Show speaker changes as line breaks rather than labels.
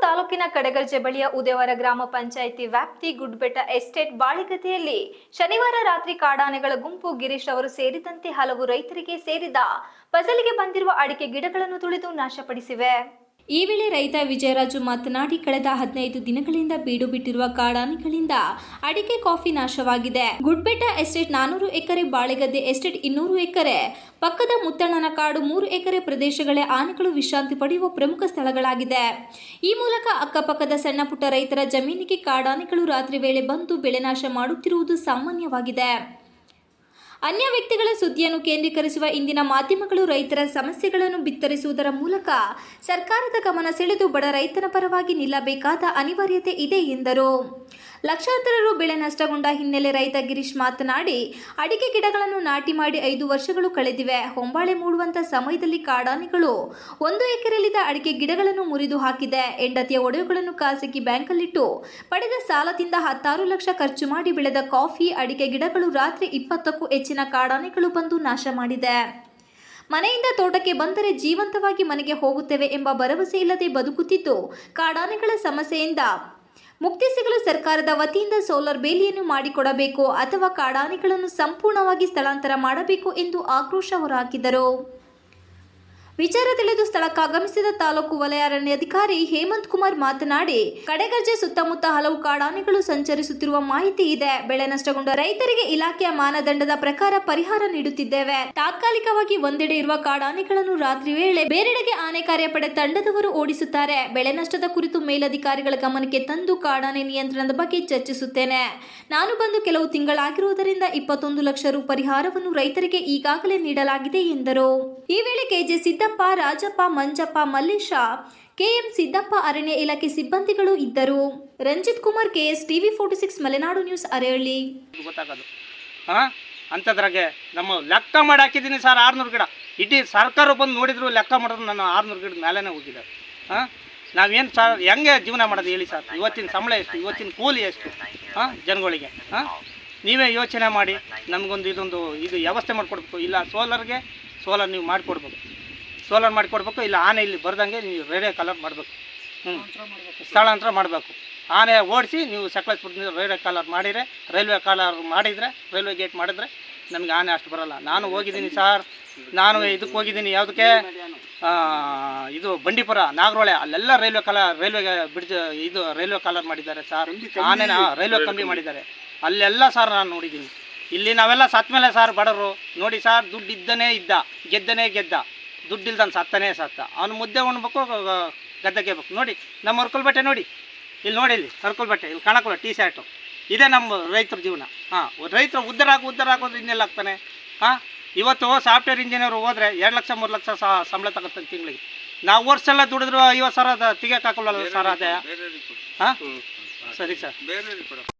ತಾಲೂಕಿನ ಕಡಗರ್ಜೆ ಬಳಿಯ ಉದಯವರ ಗ್ರಾಮ ಪಂಚಾಯಿತಿ ವ್ಯಾಪ್ತಿ ಗುಡ್ಬೆಟ್ಟ ಎಸ್ಟೇಟ್ ಬಾಳಿಗತೆಯಲ್ಲಿ ಶನಿವಾರ ರಾತ್ರಿ ಕಾಡಾನೆಗಳ ಗುಂಪು ಗಿರೀಶ್ ಅವರು ಸೇರಿದಂತೆ ಹಲವು ರೈತರಿಗೆ ಸೇರಿದ ಫಸಲಿಗೆ ಬಂದಿರುವ ಅಡಿಕೆ ಗಿಡಗಳನ್ನು ತುಳಿದು ನಾಶಪಡಿಸಿವೆ. ಈ ವೇಳೆ ರೈತ ವಿಜಯರಾಜು ಮಾತನಾಡಿ, ಕಳೆದ ಹದಿನೈದು ದಿನಗಳಿಂದ ಬೀಡು ಬಿಟ್ಟಿರುವ ಕಾಡಾನೆಗಳಿಂದ ಅಡಿಕೆ ಕಾಫಿ ನಾಶವಾಗಿದೆ. ಗುಡ್ಬೆಟ್ಟ ಎಸ್ಟೇಟ್ ನಾನೂರು ಎಕರೆ, ಬಾಳೆಗದ್ದೆ ಎಸ್ಟೇಟ್ ಇನ್ನೂರು ಎಕರೆ, ಪಕ್ಕದ ಮುತ್ತಣ್ಣನ ಕಾಡು ಮೂರು ಎಕರೆ ಪ್ರದೇಶಗಳೇ ಆನೆಗಳು ವಿಶ್ರಾಂತಿ ಪಡೆಯುವ ಪ್ರಮುಖ ಸ್ಥಳಗಳಾಗಿದೆ. ಈ ಮೂಲಕ ಅಕ್ಕಪಕ್ಕದ ಸಣ್ಣ ಪುಟ್ಟ ರೈತರ ಜಮೀನಿಗೆ ಕಾಡಾನೆಗಳು ರಾತ್ರಿ ವೇಳೆ ಬಂದು ಬೆಳೆ ನಾಶ ಮಾಡುತ್ತಿರುವುದು ಸಾಮಾನ್ಯವಾಗಿದೆ. ಅನ್ಯ ವ್ಯಕ್ತಿಗಳ ಸುದ್ದಿಯನ್ನು ಕೇಂದ್ರೀಕರಿಸುವ ಇಂದಿನ ಮಾಧ್ಯಮಗಳು ರೈತರ ಸಮಸ್ಯೆಗಳನ್ನು ಬಿತ್ತರಿಸುವುದರ ಮೂಲಕ ಸರ್ಕಾರದ ಗಮನ ಸೆಳೆದು ಬಡ ರೈತನ ಪರವಾಗಿ ನಿಲ್ಲಬೇಕಾದ ಅನಿವಾರ್ಯತೆ ಇದೆ ಎಂದರು. ಲಕ್ಷಾಂತರ ರು ಬೆಳೆ ನಷ್ಟಗೊಂಡ ಹಿನ್ನೆಲೆ ರೈತ ಗಿರೀಶ್ ಮಾತನಾಡಿ, ಅಡಿಕೆ ಗಿಡಗಳನ್ನು ನಾಟಿ ಮಾಡಿ ಐದು ವರ್ಷಗಳು ಕಳೆದಿವೆ. ಹೊಂಬಾಳೆ ಮೂಡುವಂತ ಸಮಯದಲ್ಲಿ ಕಾಡಾನೆಗಳು ಒಂದು ಎಕರೆಯಲ್ಲಿದ್ದ ಅಡಿಕೆ ಗಿಡಗಳನ್ನು ಮುರಿದು ಹಾಕಿದೆ. ಹೆಂಡತಿಯ ಒಡೆಯುಗಳನ್ನು ಖಾಸಗಿ ಬ್ಯಾಂಕಲ್ಲಿಟ್ಟು ಪಡೆದ ಸಾಲದಿಂದ ಹತ್ತಾರು ಲಕ್ಷ ಖರ್ಚು ಮಾಡಿ ಬೆಳೆದ ಕಾಫಿ, ಅಡಿಕೆ ಗಿಡಗಳು ರಾತ್ರಿ ಇಪ್ಪತ್ತಕ್ಕೂ ಹೆಚ್ಚಿನ ಕಾಡಾನೆಗಳು ಬಂದು ನಾಶ ಮಾಡಿದೆ. ಮನೆಯಿಂದ ತೋಟಕ್ಕೆ ಬಂದರೆ ಜೀವಂತವಾಗಿ ಮನೆಗೆ ಹೋಗುತ್ತೇವೆ ಎಂಬ ಭರವಸೆ ಇಲ್ಲದೆ ಬದುಕುತ್ತಿದ್ದು ಕಾಡಾನೆಗಳ ಸಮಸ್ಯೆಯಿಂದ ಮುಕ್ತಿ ಸಿಗಲು ಸರ್ಕಾರದ ವತಿಯಿಂದ ಸೋಲಾರ್ ಬೇಲಿಯನ್ನು ಮಾಡಿಕೊಡಬೇಕು ಅಥವಾ ಕಾಡಾನೆಗಳನ್ನು ಸಂಪೂರ್ಣವಾಗಿ ಸ್ಥಳಾಂತರ ಮಾಡಬೇಕು ಎಂದು ಆಕ್ರೋಶ ಹೊರಹಾಕಿದರು. ವಿಚಾರ ತಿಳಿದು ಸ್ಥಳಕ್ಕಾಗಮಿಸಿದ ತಾಲೂಕು ವಲಯ ಅರಣ್ಯಾಧಿಕಾರಿ ಹೇಮಂತ್ ಕುಮಾರ್ ಮಾತನಾಡಿ, ಕಡೆಗರ್ಜೆ ಸುತ್ತಮುತ್ತ ಹಲವು ಕಾಡಾನೆಗಳು ಸಂಚರಿಸುತ್ತಿರುವ ಮಾಹಿತಿ ಇದೆ. ಬೆಳೆ ನಷ್ಟಗೊಂಡ ರೈತರಿಗೆ ಇಲಾಖೆಯ ಮಾನದಂಡದ ಪ್ರಕಾರ ಪರಿಹಾರ ನೀಡುತ್ತಿದ್ದೇವೆ. ತಾತ್ಕಾಲಿಕವಾಗಿ ಒಂದೆಡೆ ಇರುವ ಕಾಡಾನೆಗಳನ್ನು ರಾತ್ರಿ ವೇಳೆ ಬೇರೆಡೆಗೆ ಆನೆ ಕಾರ್ಯಪಡೆ ತಂಡದವರು ಓಡಿಸುತ್ತಾರೆ. ಬೆಳೆ ನಷ್ಟದ ಕುರಿತು ಮೇಲಧಿಕಾರಿಗಳ ಗಮನಕ್ಕೆ ತಂದು ಕಾಡಾನೆ ನಿಯಂತ್ರಣದ ಬಗ್ಗೆ ಚರ್ಚಿಸುತ್ತೇನೆ. ನಾನು ಬಂದು ಕೆಲವು ತಿಂಗಳಾಗಿರುವುದರಿಂದ ಇಪ್ಪತ್ತೊಂದು ಲಕ್ಷ ರು ಪರಿಹಾರವನ್ನು ರೈತರಿಗೆ ಈಗಾಗಲೇ ನೀಡಲಾಗಿದೆ ಎಂದರು. ಈ ವೇಳೆ K J Siddappa, Rajappa, Manjappa, Mallesha, K M Siddappa ಅರಣ್ಯ ಇಲಾಖೆ ಸಿಬ್ಬಂದಿಗಳು ಇದ್ದರು. Ranjit Kumar, K S TV forty six, Malenadu news Arehalli
ಗೊತ್ತಾಗೋದು. ಹಾಂ? ಅಂಥದ್ರಾಗೆ ನಮ್ಮ ಲೆಕ್ಕ ಮಾಡಿ ಹಾಕಿದ್ದೀನಿ ಸರ್ ಆರುನೂರು ಗಿಡ. ಇಡೀ ಸರ್ಕಾರ ಬಂದು ನೋಡಿದ್ರು ಲೆಕ್ಕ ಮಾಡಿದ್ರು ನಾನು ಆರುನೂರು ಗಿಡದ ಮೇಲೇ ಹೋಗಿದ್ದೆ ಹಾಂ? ನಾವೇನು ಸರ್, ಹೆಂಗೆ ಜೀವನ ಮಾಡೋದು ಹೇಳಿ ಸರ್? ಇವತ್ತಿನ ಸಂಬಳ ಎಷ್ಟು? ಇವತ್ತಿನ ಕೂಲಿ ಎಷ್ಟು? ಹಾಂ? ಜನಗಳಿಗೆ. ಹಾಂ? ನೀವೇ ಯೋಚನೆ ಮಾಡಿ. ನಮಗೊಂದು ಇದೊಂದು, ಇದು ವ್ಯವಸ್ಥೆ ಮಾಡಿಕೊಡ್ಬೇಕು. ಇಲ್ಲ ಸೋಲಾರ್ಗೆ ಸೋಲಾರ್ ನೀವು ಮಾಡಿಕೊಡ್ಬೇಕು. ಸೋಲಾರ್ ಮಾಡಿಕೊಡ್ಬೇಕು ಇಲ್ಲ ಆನೆ ಇಲ್ಲಿ ಬರ್ದಂಗೆ ನೀವು ರೇಡಿಯೋ ಕಲರ್ ಮಾಡಬೇಕು. ಹ್ಞೂ ಸ್ಥಳಾಂತರ ಮಾಡಬೇಕು. ಆನೆ ಓಡಿಸಿ ನೀವು ಸಕಲೇಶ್ಪುರದಿಂದ ರೈಲ್ವೆ ಕಾಲರ್ ಮಾಡಿದರೆ ರೈಲ್ವೆ ಕಾಲರ್ ಮಾಡಿದರೆ ರೈಲ್ವೆ ಗೇಟ್ ಮಾಡಿದರೆ ನಮಗೆ ಆನೆ ಅಷ್ಟು ಬರಲ್ಲ. ನಾನು ಹೋಗಿದ್ದೀನಿ ಸರ್. ನಾನು ಇದಕ್ಕೆ ಹೋಗಿದ್ದೀನಿ ಯಾವುದಕ್ಕೆ? ಆ, ಇದು ಬಂಡೀಪುರ ನಾಗರೋಳೆ ಅಲ್ಲೆಲ್ಲ ರೈಲ್ವೆ ಕಾಲ ರೈಲ್ವೆ ಬ್ರಿಡ್ಜ್ ಇದು ರೈಲ್ವೆ ಕಾಲರ್ ಮಾಡಿದ್ದಾರೆ ಸರ್. ಆನೆನ ರೈಲ್ವೆ ಕಂಬಿ ಮಾಡಿದ್ದಾರೆ. ಅಲ್ಲೆಲ್ಲ ಸರ್ ನಾನು ನೋಡಿದ್ದೀನಿ. ಇಲ್ಲಿ ನಾವೆಲ್ಲ ಸತ್ತ ಮೇಲೆ ಸರ್ ಬಡವರು. ನೋಡಿ ಸರ್ ದುಡ್ಡು ಇದ್ದನೇ ಇದ್ದ ಗೆದ್ದನೇ ಗೆದ್ದ. ದುಡ್ಡಿಲ್ದನ್ ಸತ್ತನೇ ಸತ್ತ ಅವನು ಮುದ್ದೆ ಉಣ್ಬೇಕು ಗದ್ದೆಗೆ ಬೇಕು ನೋಡಿ ನಮ್ಮ ಹರ್ಕಲ್ ಬಟ್ಟೆ ನೋಡಿ. ಇಲ್ಲಿ ನೋಡಿ ಇಲ್ಲಿ ಹರ್ಕಲ್ ಬಟ್ಟೆ ಇಲ್ಲಿ ಕಾಣಕ್ಕಲ್ಲ ಟೀ ಶರ್ಟು ಇದೇ ನಮ್ಮ ರೈತರ ಜೀವನ. ಹಾಂ ರೈತರು ಉದ್ಧಾರ ಆಗು ಉದ್ಧಾರ ಆಗೋದು ಇನ್ನೆಲ್ಲ ಆಗ್ತಾನೆ. ಹಾಂ ಇವತ್ತು ಸಾಫ್ಟ್ವೇರ್ ಇಂಜಿನಿಯರ್ ಹೋದ್ರೆ ಎರಡು ಲಕ್ಷ ಮೂರು ಲಕ್ಷ ಸಹ ಸಂಬಳ ತಗೋತಾನೆ ತಿಂಗಳಿಗೆ. ನಾವು ವರ್ಷ ಎಲ್ಲ ದುಡಿದ್ರು ಐವತ್ತು ಸಾವಿರ ತೆಗಿಯೋಕೆ ಹಾಕೋಲ್ಲ ಸರ್ ಅದೇ. ಹಾಂ? ಸರಿ ಸರ್.